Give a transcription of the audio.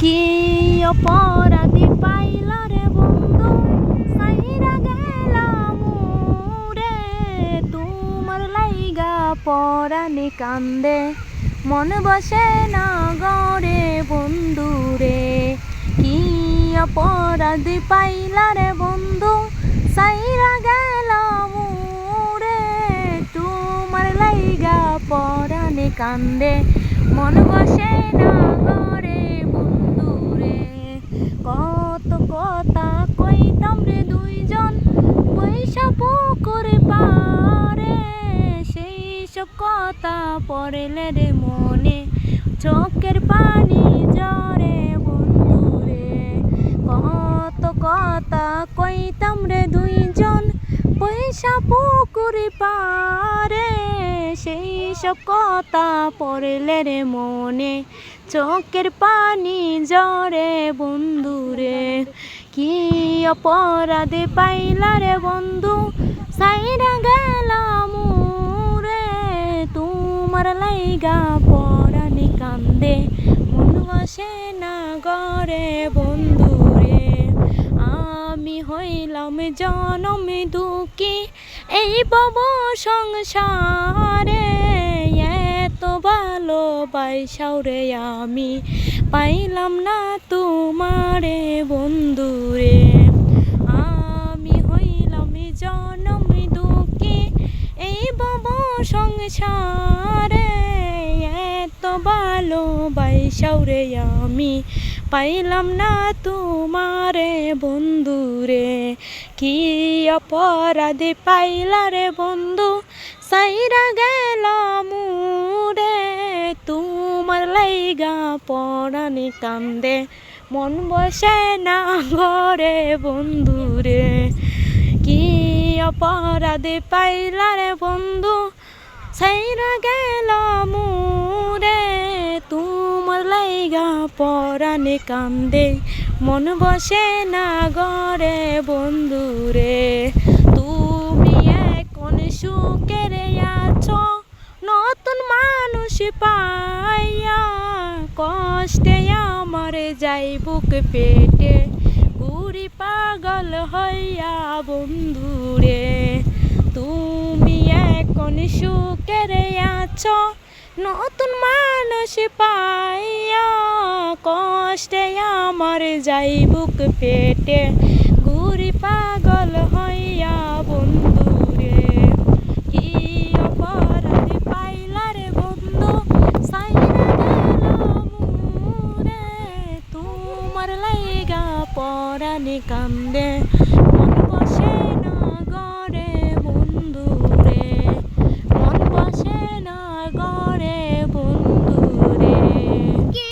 কি অপরাধী পাইল রে বন্ধু? সাইরা গেলাম রে তোমার লাইগা পরাণে কান্দে। মন বসে না গরে বন্ধু রে, কি অপরাধী পাইল রে বন্ধু? সাইরা গেলাম রে তোমার লাইগা পরাণে কান্দে। মন বসে না গরে বন্ধু রে কত কথা কইতাম রে দুইজন পয়সা পুকুর পারে সেই সব কথা পড়লে রে মনে, চোখের পানি জরে বন্ধু রে কত কথা কইতাম রে দুইজন, পয়সা পুকুর পারে সেই সব কথা পড়লে রে মনে, চোখের পানি জরে বন্ধু রে কি অপরাধে পাইলা রে বন্ধু সাইরা গেলাম রে লাইগা পরানি কান্দে। মন বসে না গরে বন্ধু রে আমি হইলাম জনম দুঃখী। এই বব সংসারে এত ভালোবাসাও রে আমি। পাইলাম না তোমারে বন্ধু রে আমি হইলাম জনম দুঃখী। এই বব সংসারে এত ভালোবাসাও রে আমি। পাইলাম না তোমারে বন্ধু রে কি অপরাধে পাইলা রে বন্ধু? সাইরা গেলাম রে তোমার লাইগা পড়ানি কান্দে। মন বসে না ঘরে বন্ধু রে কি অপরাধে পাইলা রে বন্ধু? সাইরা গেলাম রে তোমার লাইগা পরানে কান্দে। মন বসে না গড়ে বন্ধু রে। তুমি এখন সুখের আছো, নতুন মানুষ পাইয়া কষ্টে আমার যাই বুক পেটে ঘুরি পাগল হইয়া বন্ধু রে। তুমি এখন সুখের আছো নতুন মানুষ পাইয়া কষ্টে আমার যাই বুক পেটে ঘুরি পাগল হইয়া বন্ধু রে কি অপরাধ পাইলা রে বন্ধু তোমার লাইগা পরানি কান্দে।